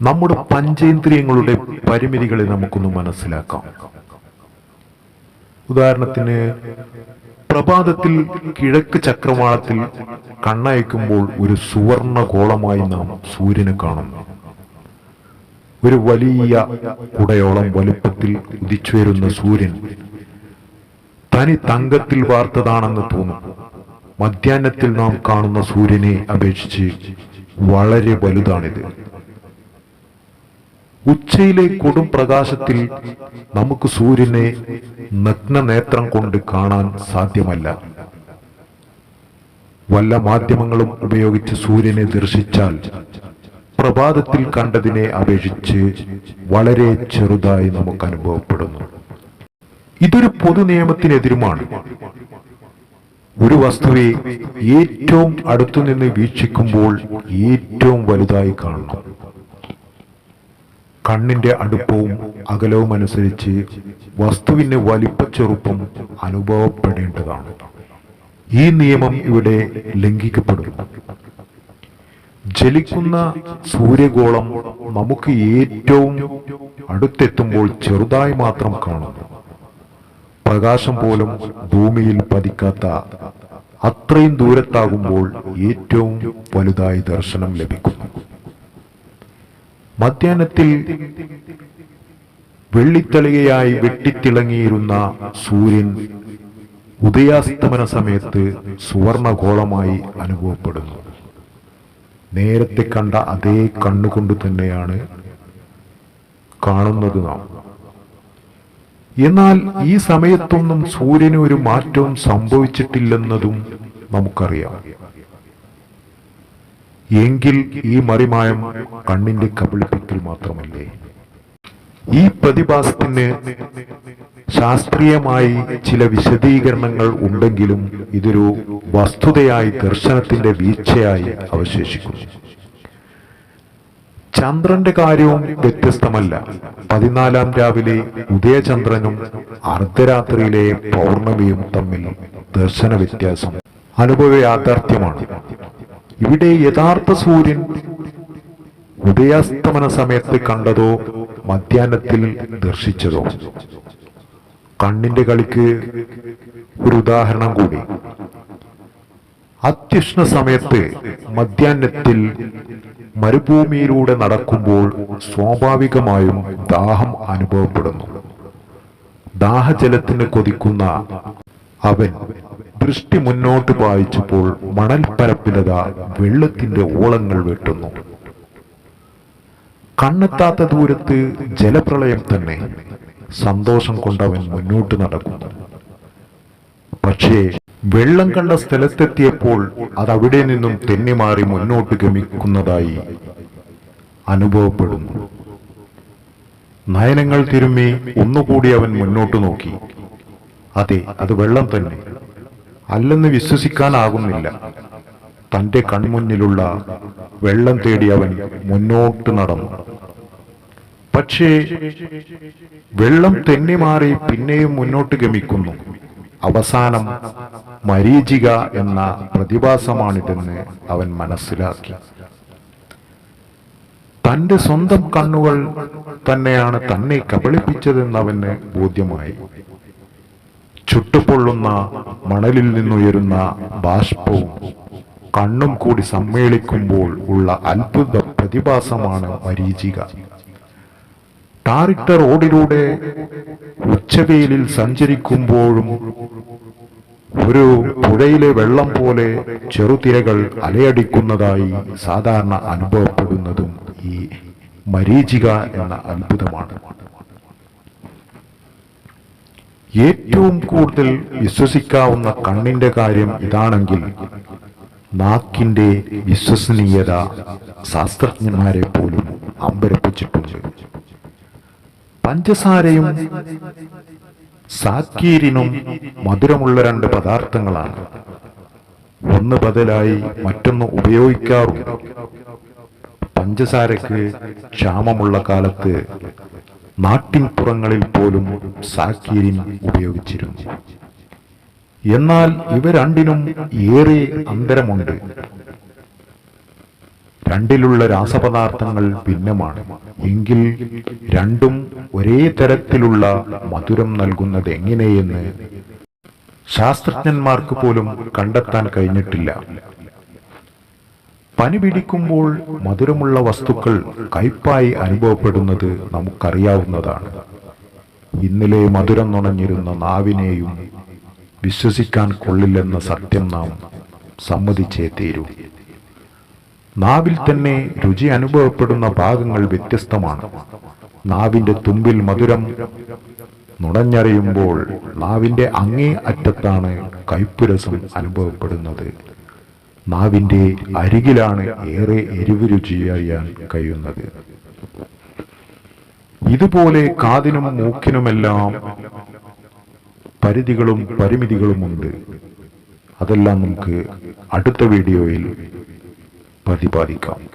നമ്മുടെ പഞ്ചേന്ദ്രിയങ്ങളുടെ പരിമിതികളെ നമുക്കൊന്ന് മനസ്സിലാക്കാം. ഉദാഹരണത്തിന് പ്രഭാതത്തിൽ കിഴക്ക് ചക്രവാളത്തിൽ കണ്ണയക്കുമ്പോൾ ഒരു സുവർണ ഗോളമായി നാം സൂര്യനെ കാണുന്നു. ഒരു വലിയ കുടയോളം വലുപ്പത്തിൽ ഉദിച്ചുവരുന്ന സൂര്യൻ തനി തങ്കത്തിൽ വാർത്തതാണെന്ന് തോന്നും. മധ്യാഹ്നത്തിൽ നാം കാണുന്ന സൂര്യനെ അപേക്ഷിച്ച് വളരെ വലുതാണിത്. ഉച്ചയിലെ കൊടും പ്രകാശത്തിൽ നമുക്ക് സൂര്യനെ നഗ്ന നേത്രം കൊണ്ട് കാണാൻ സാധ്യമല്ല. വല്ല മാധ്യമങ്ങളും ഉപയോഗിച്ച് സൂര്യനെ ദർശിച്ചാൽ പ്രഭാതത്തിൽ കണ്ടതിനെ അപേക്ഷിച്ച് വളരെ ചെറുതായി നമുക്ക് അനുഭവപ്പെടുന്നു. ഇതൊരു പൊതു നിയമത്തിനെതിരുമാണ് ഒരു വസ്തുവെ ഏറ്റവും അടുത്തുനിന്ന് വീക്ഷിക്കുമ്പോൾ ഏറ്റവും വലുതായി കാണണം. കണ്ണിന്റെ അടുപ്പവും അകലവും അനുസരിച്ച് വസ്തുവിന്റെ വലിപ്പച്ചെറുപ്പം അനുഭവപ്പെടേണ്ടതാണ്. ഈ നിയമം ഇവിടെ ലംഘിക്കപ്പെടുന്നു. ജലിക്കുന്ന സൂര്യഗോളം നമുക്ക് ഏറ്റവും അടുത്തെത്തുമ്പോൾ ചെറുതായി മാത്രം കാണുന്നു. പ്രകാശം പോലും ഭൂമിയിൽ പതിക്കാത്ത അത്രയും ദൂരത്താകുമ്പോൾ ഏറ്റവും വലുതായി ദർശനം ലഭിക്കുന്നു. മധ്യാഹ്നത്തിൽ വെള്ളിത്തളികയായി വെട്ടിത്തിളങ്ങിയിരുന്ന സൂര്യൻ ഉദയാസ്തമന സമയത്ത് സുവർണഗോളമായി അനുഭവപ്പെടുന്നു. നേരത്തെ കണ്ട അതേ കണ്ണുകൊണ്ട് തന്നെയാണ് കാണുന്നത് നാം. എന്നാൽ ഈ സമയത്തൊന്നും സൂര്യന് ഒരു മാറ്റവും സംഭവിച്ചിട്ടില്ലെന്നതും നമുക്കറിയാം. എങ്കിൽ ഈ മറിമായം കണ്ണിന്റെ കബളിപ്പിക്കൽ മാത്രമല്ലേ? ഈ പ്രതിഭാസത്തിന് ശാസ്ത്രീയമായി ചില വിശദീകരണങ്ങൾ ഉണ്ടെങ്കിലും ഇതൊരു വസ്തുതയായി ദർശനത്തിന്റെ വീഴ്ചയായി അവശേഷിക്കുന്നു. ചന്ദ്രന്റെ കാര്യവും വ്യത്യസ്തമല്ല. പതിനാലാം രാവിലെ ഉദയചന്ദ്രനും അർദ്ധരാത്രിയിലെ പൗർണമിയും തമ്മിൽ ദർശന വ്യത്യാസം. അനുഭവ യാഥാർത്ഥ്യമാണ്. ഇവിടെ യഥാർത്ഥ സൂര്യൻ ഉദയാസ്തമന സമയത്ത് കണ്ടതോ മധ്യാഹ്നത്തിൽ ദർശിച്ചതോ? കണ്ണിന്റെ കളിക്ക് ഒരു ഉദാഹരണം കൂടി. അത്യുഷ്ണ സമയത്ത് മധ്യാഹ്നത്തിൽ മരുഭൂമിയിലൂടെ നടക്കുമ്പോൾ സ്വാഭാവികമായും ദാഹം അനുഭവപ്പെടുന്നു. ദാഹജലത്തിന് കൊതിക്കുന്ന അവൻ ദൃഷ്ടി മുന്നോട്ട് പായിച്ചപ്പോൾ മണൽപ്പരപ്പിലത വെള്ളത്തിന്റെ ഓളങ്ങൾ വെട്ടുന്നു. കണ്ണെത്താത്ത ദൂരത്ത് ജലപ്രളയം തന്നെ സന്തോഷം കൊണ്ടവൻ മുന്നോട്ട് നടക്കുന്നു. പക്ഷേ വെള്ളം കണ്ട സ്ഥലത്തെത്തിയപ്പോൾ അത് അവിടെ നിന്നും തെന്നിമാറി മുന്നോട്ട് ഗമിക്കുന്നതായി അനുഭവപ്പെടുന്നു. നയനങ്ങൾ തിരുമ്മി ഒന്നുകൂടി അവൻ മുന്നോട്ട് നോക്കി. അതെ അത് വെള്ളം തന്നെ. അല്ലെന്ന് വിശ്വസിക്കാനാകുന്നില്ല. തന്റെ കൺമുന്നിലുള്ള വെള്ളം തേടി അവൻ മുന്നോട്ട് നടന്നു. പക്ഷേ വെള്ളം തെന്നിമാറി പിന്നെയും മുന്നോട്ട് ഗമിക്കുന്നു. അവസാനം മരീചിക എന്ന പ്രതിഭാസമാണിതെന്ന് അവൻ മനസ്സിലാക്കി. തന്റെ സ്വന്തം കണ്ണുകൾ തന്നെയാണ് തന്നെ കബളിപ്പിച്ചതെന്ന് അവന് ബോധ്യമായി. ചുട്ടുപൊള്ളുന്ന മണലിൽ നിന്നുയരുന്ന ബാഷ്പവും കണ്ണും കൂടി സമ്മേളിക്കുമ്പോൾ ഉള്ള അത്ഭുത പ്രതിഭാസമാണ് മരീചിക. ടാറിട്ട റോഡിലൂടെ ഉച്ചവെയിലിൽ സഞ്ചരിക്കുമ്പോഴും പുഴയിലെ വെള്ളം പോലെ ചെറുതിരകൾ അലയടിക്കുന്നതായി സാധാരണ അനുഭവപ്പെടുന്നതും ഈ മരീചിക എന്ന അത്ഭുതമാണ്. ഏറ്റവും കൂടുതൽ വിശ്വസിക്കാവുന്ന കണ്ണിന്റെ കാര്യം ഇതാണെങ്കിൽ നാക്കിന്റെ വിശ്വസനീയത ശാസ്ത്രജ്ഞന്മാരെ പോലും അമ്പരപ്പിച്ചിട്ടുണ്ട്. പഞ്ചസാരയും സാക്കീരിനും മധുരമുള്ള രണ്ട് പദാർത്ഥങ്ങളാണ്. ഒന്ന് ബദലായി മറ്റൊന്ന് ഉപയോഗിക്കാറുണ്ട്. പഞ്ചസാരക്ക് ക്ഷാമമുള്ള കാലത്ത് നാട്ടിൻപുറങ്ങളിൽ പോലും സാക്കീരിൻ ഉപയോഗിച്ചിരുന്നു. എന്നാൽ ഇവ രണ്ടിനും ഏറെ അന്തരമുണ്ട്. രണ്ടിലുള്ള രാസപദാർത്ഥങ്ങൾ ഭിന്നമാണ്. എങ്കിൽ രണ്ടും ഒരേ തരത്തിലുള്ള മധുരം നൽകുന്നത് എങ്ങനെയെന്ന് ശാസ്ത്രജ്ഞന്മാർക്ക് പോലും കണ്ടെത്താൻ കഴിഞ്ഞിട്ടില്ല. പനി പിടിക്കുമ്പോൾ മധുരമുള്ള വസ്തുക്കൾ കയ്പായി അനുഭവപ്പെടുന്നത് നമുക്കറിയാവുന്നതാണ്. ഇന്നലെ മധുരം നുണഞ്ഞിരുന്ന നാവിനെയും വിശ്വസിക്കാൻ കൊള്ളില്ലെന്ന സത്യം നാം സമ്മതിച്ചേ തീരൂ. നാവിൽ തന്നെ രുചി അനുഭവപ്പെടുന്ന ഭാഗങ്ങൾ വ്യത്യസ്തമാണ്. നാവിന്റെ തുമ്പിൽ മധുരം നുണഞ്ഞറിയുമ്പോൾ നാവിന്റെ അങ്ങേ അറ്റത്താണ് കൈപ്പുരസം അനുഭവപ്പെടുന്നത്. നാവിന്റെ അരികിലാണ് ഏറെ എരിവ് രുചി അറിയാൻ കഴിയുന്നത്. ഇതുപോലെ കാതിനും മൂക്കിനുമെല്ലാം പരിധികളും പരിമിതികളുമുണ്ട്. അതെല്ലാം നമുക്ക് അടുത്ത വീഡിയോയിൽ பரிபாலிக்கும்